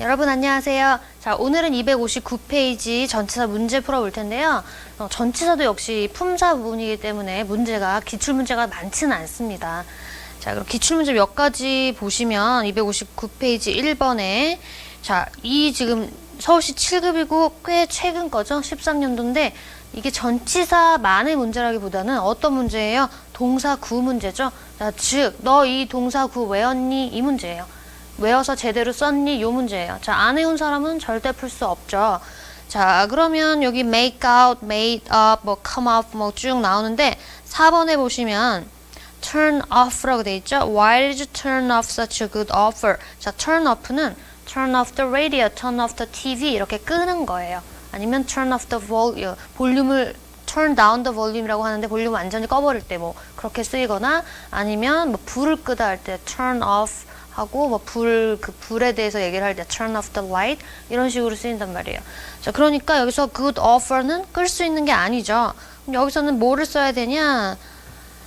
여러분 안녕하세요. 자, 오늘은 259페이지 전치사 문제 풀어볼 텐데요. 어, 전치사도 역시 품사 부분이기 때문에 문제가 기출 문제가 많지는 않습니다. 자, 그럼 기출 문제 몇 가지 보시면 259페이지 1번에 자, 이 지금 서울시 7급이고 꽤 최근 거죠. 13년도인데 이게 전치사만의 문제라기보다는 어떤 문제예요? 동사 구 문제죠. 자, 즉, 너 이 동사 구 외웠니? 이 문제예요. 외워서 제대로 썼니? 요 문제예요. 자, 안 외운 사람은 절대 풀 수 없죠. 자, 그러면 여기 make out, made up, 뭐 come off 뭐쭉 나오는데 4번에 보시면 turn off라고 돼 있죠. Why did you turn off such a good offer? 자, turn off는 turn off the radio, turn off the TV 이렇게 끄는 거예요. 아니면 turn off the volume, 볼륨을 turn down the volume이라고 하는데 볼륨 완전히 꺼버릴 때 뭐 그렇게 쓰이거나 아니면 뭐 불을 끄다 할 때 turn off 하고 뭐 불 그 불에 대해서 얘기를 할 때 turn off the light 이런 식으로 쓰인단 말이에요. 자, 그러니까 여기서 good offer는 끌 수 있는 게 아니죠. 그럼 여기서는 뭐를 써야 되냐?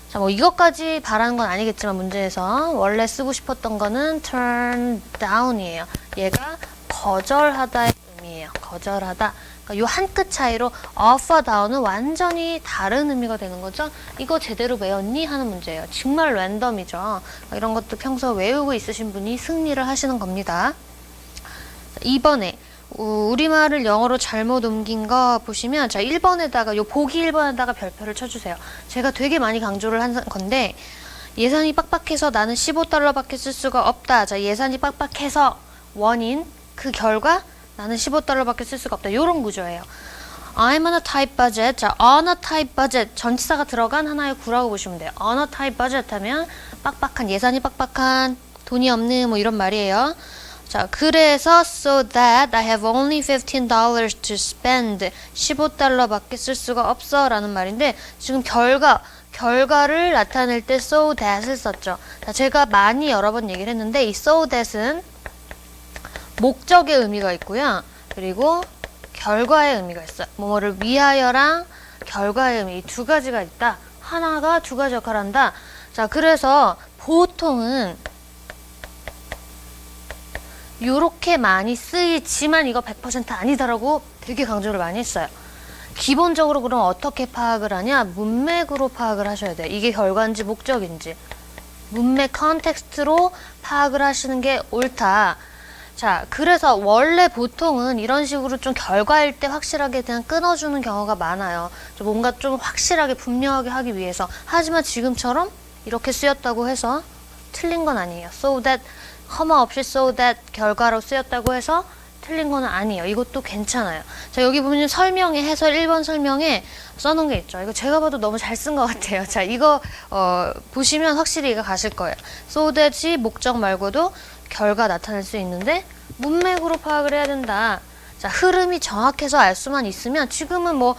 자, 뭐 이것까지 바라는 건 아니겠지만 문제에서 원래 쓰고 싶었던 거는 turn down이에요. 얘가 거절하다의 의미예요. 거절하다. 그러니까 요한 끗 차이로 offer down은 완전히 다른 의미가 되는 거죠. 이거 제대로 외웠니 하는 문제예요. 정말 랜덤이죠. 이런 것도 평소 외우고 있으신 분이 승리를 하시는 겁니다. 2번에 우리말을 영어로 잘못 옮긴 거 보시면 자 1번에다가 요 보기 1번에다가 별표를 쳐주세요. 제가 되게 많이 강조를 한 건데 예산이 빡빡해서 나는 15달러밖에 쓸 수가 없다. 자 예산이 빡빡해서 원인 그 결과 나는 15달러밖에 쓸 수가 없다. 요런 구조예요. I'm on a tight budget. 자, on a tight budget. 전치사가 들어간 하나의 구라고 보시면 돼요. on a tight budget 하면 빡빡한, 예산이 빡빡한, 돈이 없는 뭐 이런 말이에요. 자, 그래서 so that I have only $15 to spend. 15달러밖에 쓸 수가 없어 라는 말인데 지금 결과 결과를 나타낼 때 so that을 썼죠. 자, 제가 많이 여러 번 얘기를 했는데 이 so that은 목적의 의미가 있고요. 그리고 결과의 의미가 있어요. 뭐뭐를 위하여랑 결과의 의미 이 두 가지가 있다. 하나가 두 가지 역할을 한다. 자, 그래서 보통은 요렇게 많이 쓰이지만 이거 100% 아니다라고 되게 강조를 많이 했어요. 기본적으로 그럼 어떻게 파악을 하냐? 문맥으로 파악을 하셔야 돼요. 이게 결과인지 목적인지. 문맥 컨텍스트로 파악을 하시는 게 옳다. 자, 그래서 원래 보통은 이런 식으로 좀 결과일 때 확실하게 그냥 끊어주는 경우가 많아요. 좀 뭔가 좀 확실하게 분명하게 하기 위해서. 하지만 지금처럼 이렇게 쓰였다고 해서 틀린 건 아니에요. So that, 허마 없이 so that 결과로 쓰였다고 해서 틀린 건 아니에요. 이것도 괜찮아요. 자, 여기 보면 설명에 해설 1번 설명에 써놓은 게 있죠. 이거 제가 봐도 너무 잘 쓴 것 같아요. 자, 이거 어, 보시면 확실히 이거 가실 거예요. so that이 목적 말고도 결과 나타낼 수 있는데 문맥으로 파악을 해야 된다. 자, 흐름이 정확해서 알 수만 있으면 지금은 뭐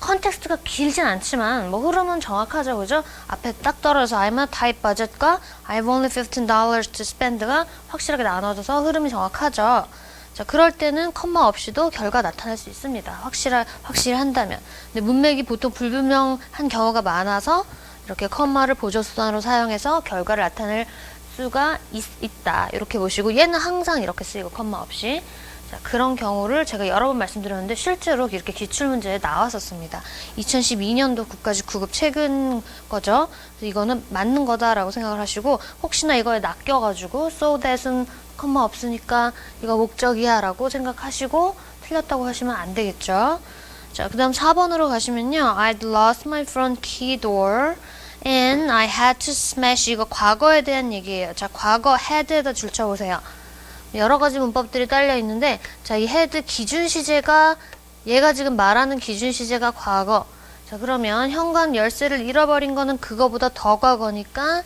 컨텍스트가 길진 않지만 뭐 흐름은 정확하죠. 그죠? 앞에 딱 떨어져서 I'm a tight budget과 I've only $15 to spend가 확실하게 나눠져서 흐름이 정확하죠. 자, 그럴 때는 컴마 없이도 결과 나타날 수 있습니다. 확실하, 확실한다면. 근데 문맥이 보통 불분명한 경우가 많아서 이렇게 컴마를 보조수단으로 사용해서 결과를 나타낼 수가 있, 다 이렇게 보시고 얘는 항상 이렇게 쓰이고 컴마 없이 자, 그런 경우를 제가 여러 번 말씀드렸는데 실제로 이렇게 기출문제에 나왔었습니다. 2012년도 국가직 9급 최근 거죠. 이거는 맞는 거다라고 생각을 하시고 혹시나 이거에 낚여가지고 so that은 컴마 없으니까 이거 목적이야 라고 생각하시고 틀렸다고 하시면 안 되겠죠. 자, 그 다음 4번으로 가시면요. I'd lost my front key door and I had to smash 이거 과거에 대한 얘기예요. 자, 과거 had에다 줄쳐 보세요. 여러 가지 문법들이 딸려 있는데 자, 이 had 기준 시제가 얘가 지금 말하는 기준 시제가 과거. 자, 그러면 현관 열쇠를 잃어버린 거는 그거보다 더 과거니까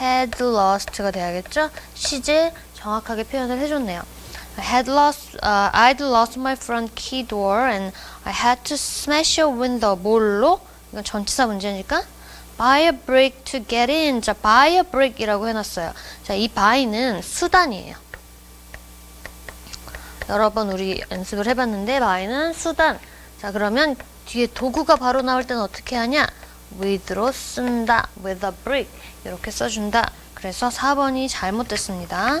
had lost가 돼야겠죠? 시제 정확하게 표현을 해 줬네요. I had lost, uh, I'd lost my front key door and I had to smash a window. 뭘로? 이건 전치사 문제니까 buy a brick to get in. 자, buy a brick이라고 해놨어요. 자, 이 buy는 수단이에요. 여러 번 우리 연습을 해봤는데 buy는 수단. 자, 그러면 뒤에 도구가 바로 나올 때는 어떻게 하냐? with로 쓴다. with a brick. 이렇게 써준다. 그래서 4번이 잘못됐습니다.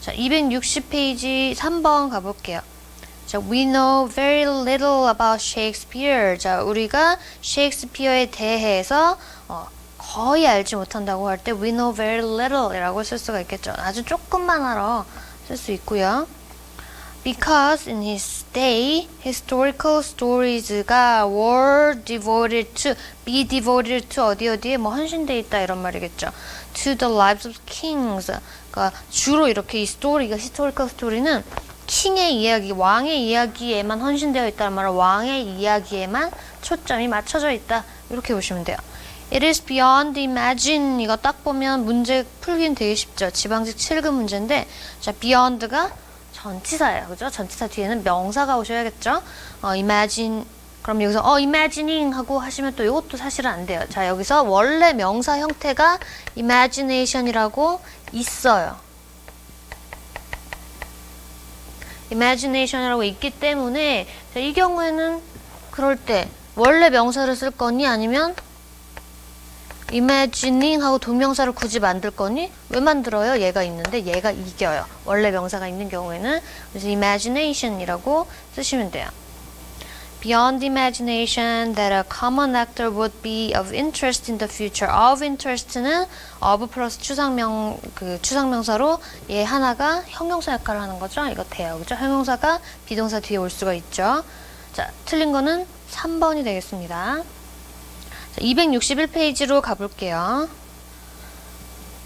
자, 260페이지 3번 가볼게요. 자, we know very little about Shakespeare. 자, 우리가 셰익스피어에 대해서 어, 거의 알지 못한다고 할 때 we know very little이라고 쓸 수가 있겠죠. 아주 조금만 알아 쓸 수 있고요. Because in his day, historical stories가 were devoted to, be devoted to 어디 어디에 뭐 헌신돼 있다 이런 말이겠죠. To the lives of kings. 그러니까 주로 이렇게 이 스토리가 historical story는 킹의 이야기, 왕의 이야기에만 헌신되어 있다는 말은 왕의 이야기에만 초점이 맞춰져 있다. 이렇게 보시면 돼요. It is beyond imagine. 이거 딱 보면 문제 풀기는 되게 쉽죠. 지방직 7급 문제인데, 자, beyond가 전치사예요. 그죠? 전치사 뒤에는 명사가 오셔야겠죠? 어, imagine. 그럼 여기서 어, imagining 하고 하시면 또 이것도 사실은 안 돼요. 자, 여기서 원래 명사 형태가 imagination이라고 있어요. Imagination이라고 있기 때문에 자, 이 경우에는 그럴 때 원래 명사를 쓸 거니 아니면 imagining 하고 동명사를 굳이 만들 거니? 왜 만들어요? 얘가 있는데 얘가 이겨요. 원래 명사가 있는 경우에는 그래서 imagination이라고 쓰시면 돼요. Beyond imagination that a common actor would be of interest in the future. of interest는 of 플러스 추상명 그 추상명사로 얘 하나가 형용사 역할을 하는 거죠. 이거 돼요. 그죠? 형용사가 비동사 뒤에 올 수가 있죠. 자, 틀린 거는 3번이 되겠습니다. 261페이지로 가볼게요.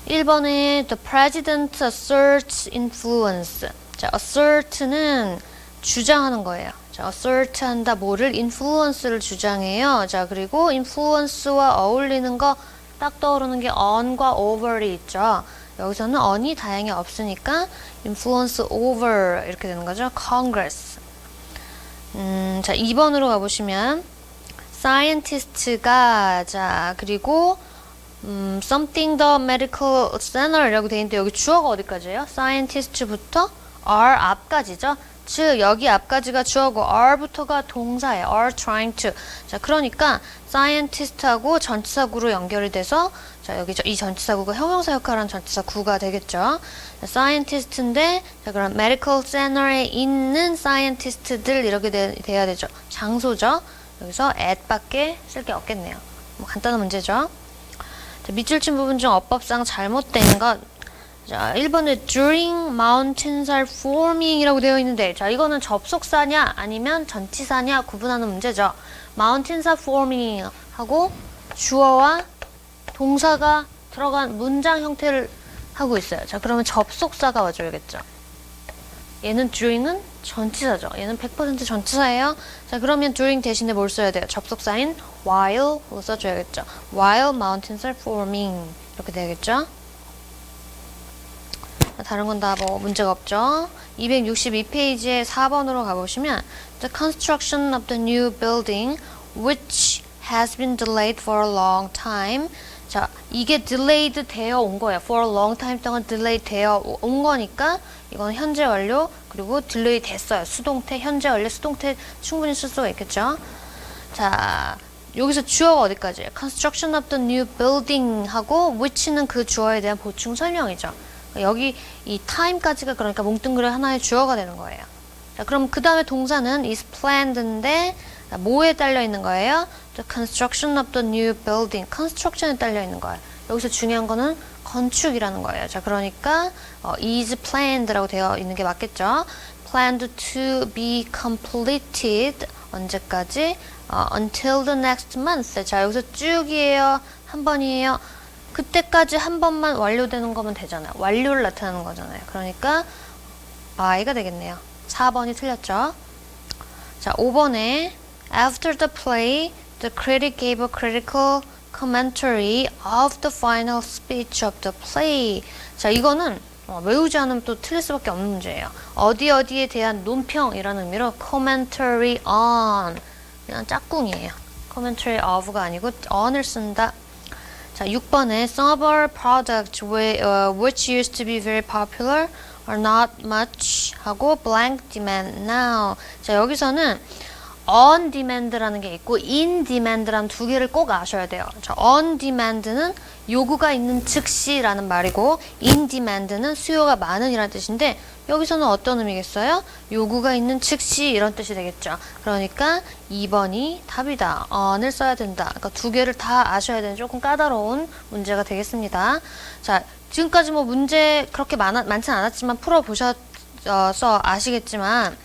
1번에 The President asserts influence. 자, assert는 주장하는 거예요. 자, assert 한다. 뭐를? influence를 주장해요. 자, 그리고 influence와 어울리는 거 딱 떠오르는 게 on과 over이 있죠. 여기서는 on이 다행히 없으니까 influence over 이렇게 되는 거죠. Congress. 음, 자, 2번으로 가보시면 scientist가 자 그리고 음, something the medical center이라고 돼 있는데 여기 주어가 어디까지예요? scientist부터 are 앞까지죠. 즉 여기 앞까지가 주어고 are부터가 동사예요. are trying to. 자 그러니까 scientist하고 전치사구로 연결이 돼서 자 여기 이 전치사구가 형용사 역할을 하는 전치사구가 되겠죠. scientist인데 자 그럼 medical center에 있는 scientist들 이렇게 돼, 돼야 되죠. 장소죠. 여기서 at밖에 쓸 게 없겠네요. 뭐 간단한 문제죠. 자, 밑줄 친 부분 중 어법상 잘못된 것. 자, 1번에 during mountains are forming 이라고 되어 있는데, 자, 이거는 접속사냐, 아니면 전치사냐 구분하는 문제죠. mountains are forming 하고 주어와 동사가 들어간 문장 형태를 하고 있어요. 자, 그러면 접속사가 와줘야겠죠. 얘는 during은 전치사죠. 얘는 100% 전치사예요. 자, 그러면 during 대신에 뭘 써야 돼요? 접속사인 while로 써줘야겠죠. while mountains are forming 이렇게 되겠죠. 자, 다른 건 다 뭐 문제가 없죠. 262페이지에 4번으로 가보시면 The construction of the new building which has been delayed for a long time 자, 이게 delayed 되어 온 거예요. for a long time 동안 delay 되어 온 거니까 이건 현재 완료 그리고 delay 됐어요. 수동태, 현재 완료, 수동태 충분히 쓸 수가 있겠죠. 자, 여기서 주어가 어디까지예요? construction of the new building 하고 which는 그 주어에 대한 보충 설명이죠. 여기 이 time까지가 그러니까 뭉뚱그려 하나의 주어가 되는 거예요. 자, 그럼 그 다음에 동사는 is planned인데 뭐에 딸려 있는 거예요? The construction of the new building. construction에 딸려 있는 거예요. 여기서 중요한 거는 건축이라는 거예요. 자, 그러니까 어, is planned라고 되어 있는 게 맞겠죠? planned to be completed 언제까지? 어, until the next month. 자, 여기서 쭉이에요. 한 번이에요. 그때까지 한 번만 완료되는 거면 되잖아요. 완료를 나타내는 거잖아요. 그러니까 by가 되겠네요. 4번이 틀렸죠? 자, 5번에 After the play, the critic gave a critical commentary of the final speech of the play. 자, 이거는 어, 외우지 않으면 또 틀릴 수밖에 없는 문제예요. 어디 어디에 대한 논평이라는 의미로 commentary on 그냥 짝꿍이에요. commentary of가 아니고 on을 쓴다. 자, 6번에 some of our products uh, which used to be very popular are not much 하고 blank demand now. 자, 여기서는 on demand라는 게 있고 in demand라는 두 개를 꼭 아셔야 돼요. 자, on demand는 요구가 있는 즉시라는 말이고 in demand는 수요가 많은 이라는 뜻인데 여기서는 어떤 의미겠어요? 요구가 있는 즉시 이런 뜻이 되겠죠. 그러니까 2번이 답이다. on을 써야 된다. 그러니까 두 개를 다 아셔야 되는 조금 까다로운 문제가 되겠습니다. 자, 지금까지 뭐 문제 그렇게 많아, 많진 않았지만 풀어보셔서 아시겠지만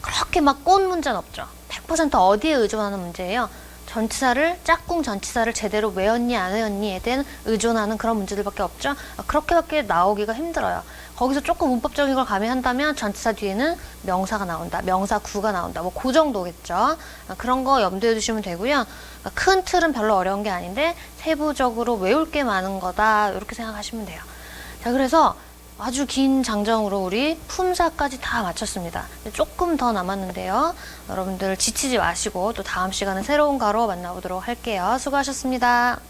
그렇게 막꽃 문제는 없죠. 100% 어디에 의존하는 문제예요. 전치사를 짝꿍 전치사를 제대로 외웠니 안 외웠니에 대한 의존하는 그런 문제들밖에 없죠. 아, 그렇게밖에 나오기가 힘들어요. 거기서 조금 문법적인 걸 가미한다면 전치사 뒤에는 명사가 나온다, 명사 구가 나온다, 뭐 그 정도겠죠. 아, 그런 거 염두에 두시면 되고요. 아, 큰 틀은 별로 어려운 게 아닌데 세부적으로 외울 게 많은 거다 이렇게 생각하시면 돼요. 자, 그래서 아주 긴 장정으로 우리 품사까지 다 마쳤습니다. 조금 더 남았는데요. 여러분들 지치지 마시고 또 다음 시간에 새로운 가로 만나보도록 할게요. 수고하셨습니다.